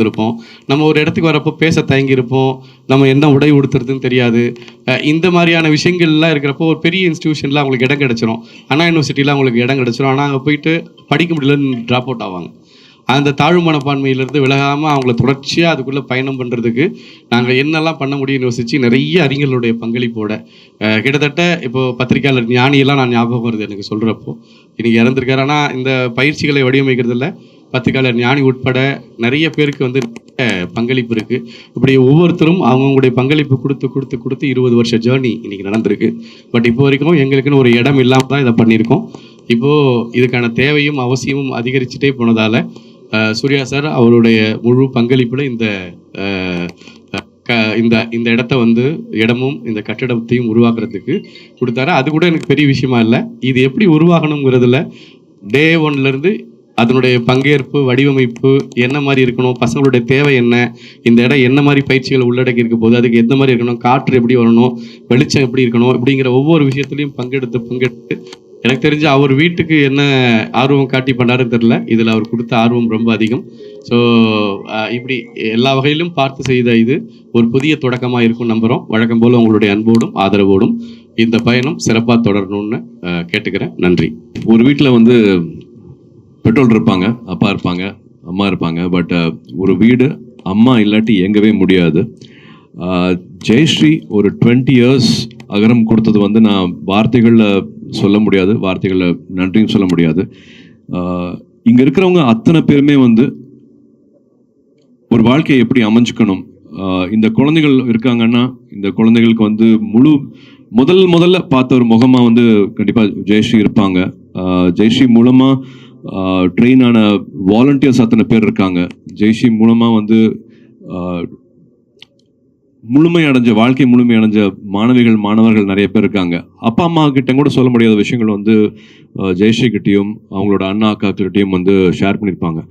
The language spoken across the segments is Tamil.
வந்திருப்போம். நம்ம ஒரு இடத்துக்கு வரப்போ பேச தயங்கியிருப்போம். நம்ம என்ன உடை உடுத்துறதுன்னு தெரியாது. இந்த மாதிரியான விஷயங்கள்லாம் இருக்கிறப்போ ஒரு பெரிய இன்ஸ்டியூஷனில் அவங்களுக்கு இடம் கிடச்சிரும். அண்ணா யூனிவர்சிட்டியில் அவங்களுக்கு இடம் கிடச்சிரும். ஆனால் அங்கே போயிட்டு படிக்க முடியலன்னு ட்ராப் அவுட் ஆவாங்க. அந்த தாழ்வு மனப்பான்மையிலேருந்து விலகாமல் அவங்கள தொடர்ச்சியாக அதுக்குள்ளே பயணம் பண்ணுறதுக்கு நாங்கள் என்னெல்லாம் பண்ண முடியும்னு யோசிச்சு நிறைய அறிஞர்களுடைய பங்களிப்போட கிட்டத்தட்ட இப்போ பத்திரிகையாளர் ஞானியெல்லாம் நான் ஞாபகம் வருது எனக்கு சொல்கிறப்போ இன்னைக்கு இறந்துருக்காரு. ஆனால் இந்த பயிற்சிகளை வடிவமைக்கிறதுல பத்துக்கால ஞானி உட்பட நிறைய பேருக்கு வந்து பங்களிப்பு இருக்குது இப்படி ஒவ்வொருத்தரும் அவங்கவுங்களுடைய பங்களிப்பு கொடுத்து கொடுத்து கொடுத்து இருபது வருஷ ஜேர்னி இன்னைக்கு நடந்திருக்கு. பட் இப்போ வரைக்கும் எங்களுக்குன்னு ஒரு இடம் இல்லாமல் தான் இதை பண்ணியிருக்கோம். இப்போது இதுக்கான தேவையும் அவசியமும் அதிகரிச்சுட்டே போனதால் சூர்யா சார் அவருடைய முழு பங்களிப்பில் இந்த க இந்த இந்த இடத்த வந்து இடமும் இந்த கட்டிடத்தையும் உருவாக்குறதுக்கு கொடுத்தாரு. அது கூட எனக்கு பெரிய விஷயமா இல்லை. இது எப்படி உருவாகணுங்கிறதுல டே ஒன்லேருந்து அதனுடைய பங்கேற்பு வடிவமைப்பு என்ன மாதிரி இருக்கணும் பசங்களுடைய தேவை என்ன இந்த இடம் என்ன மாதிரி பயிற்சிகள் உள்ளடக்கி இருக்க போது அதுக்கு எந்த மாதிரி இருக்கணும் காற்று எப்படி வரணும் வெளிச்சம் எப்படி இருக்கணும் இப்படிங்கிற ஒவ்வொரு விஷயத்துலையும் பங்கெடுத்து பங்கெடுத்து. எனக்கு தெரிஞ்சு அவர் வீட்டுக்கு என்ன ஆர்வம் காட்டி பண்ணாருன்னு தெரில இதில் அவர் கொடுத்த ஆர்வம் ரொம்ப அதிகம். ஸோ இப்படி எல்லா வகையிலும் பார்த்து செய்த இது ஒரு புதிய தொடக்கமாக இருக்கும் நம்புகிறோம் வழக்கம் போல் உங்களுடைய அன்போடும் ஆதரவோடும் இந்த பயணம் சிறப்பாக தொடரணும்னு கேட்டுக்கிறேன். நன்றி. ஒரு வீட்டில் வந்து பெட்ரோல் இருப்பாங்க அப்பா இருப்பாங்க அம்மா இருப்பாங்க பட் uh, ஒரு வீடு அம்மா இல்லாட்டி இயங்கவே முடியாது. Uh, ஜெயஸ்ரீ ஒரு டுவெண்ட்டி இயர்ஸ் அகரம் கொடுத்தது வந்து நான் வார்த்தைகளில் சொல்ல முடியாது வார்த்தைகளில் நன்றியும் சொல்ல முடியாது. Uh, இங்கே இருக்கிறவங்க அத்தனை பேருமே வந்து ஒரு வாழ்க்கையை எப்படி அமைஞ்சுக்கணும்? இந்த குழந்தைகள் இருக்காங்கன்னா இந்த குழந்தைகளுக்கு வந்து முழு முதல் முதல்ல பார்த்த ஒரு முகமாக வந்து கண்டிப்பாக ஜெயஸ்ரீ இருப்பாங்க. ஜெயஸ்ரீ மூலமாக ட்ரெயின் ஆன வாலண்டியர்ஸ் அத்தனை பேர் இருக்காங்க. ஜெய்ஷி மூலமாக வந்து முழுமை அடைஞ்ச வாழ்க்கை முழுமை அடைஞ்ச மாணவிகள் மாணவர்கள் நிறைய பேர் இருக்காங்க. அப்பா அம்மா கிட்ட கூட சொல்ல முடியாத விஷயங்கள் வந்து ஆஹ் ஜெயஸ்ரீ கிட்டேயும் அவங்களோட அண்ணா அக்காக்கிட்டையும் வந்து ஷேர் பண்ணியிருப்பாங்க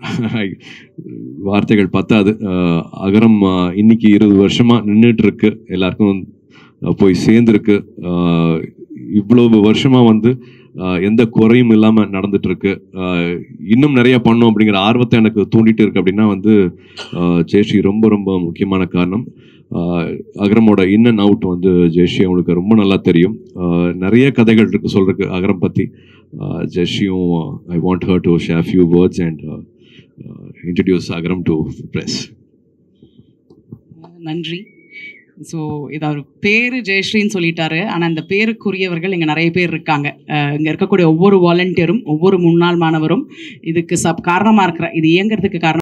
வார்த்தைகள் பத்தாது. அகரம் இன்னைக்கு இருபது வருஷமாக நின்றுட்டு இருக்கு எல்லாருக்கும் போய் சேர்ந்துருக்கு. இவ்வளவு வருஷமாக வந்து எந்த குறையும் இல்லாமல் நடந்துட்டு இருக்கு இன்னும் நிறைய பண்ணும் அப்படிங்கிற ஆர்வத்தை எனக்கு தூண்டிட்டு இருக்கு அப்படின்னா வந்து அஹ் ரொம்ப ரொம்ப முக்கியமான காரணம். அகரமோட இன் அண்ட் அவுட் வந்து ஜெயஸ்ரீ அவங்களுக்கு ரொம்ப நல்லா தெரியும். நிறைய கதைகள் இருக்கு சொல்றதுக்கு அகரம் பத்தி. அஹ் I want her to share few words and introduce Agaram to press நன்றி. ஸோ இது அவர் பேர் ஜெயஸ்ரீன்னு சொல்லிட்டாரு. ஆனால் இந்த பேருக்குரியவர்கள் இங்கே நிறைய பேர் இருக்காங்க. இங்கே இருக்கக்கூடிய ஒவ்வொரு வாலண்டியரும் ஒவ்வொரு முன்னாள் மாணவரும் இதுக்கு சப் காரணமாக இருக்கிற இது இயங்குறதுக்கு காரணம்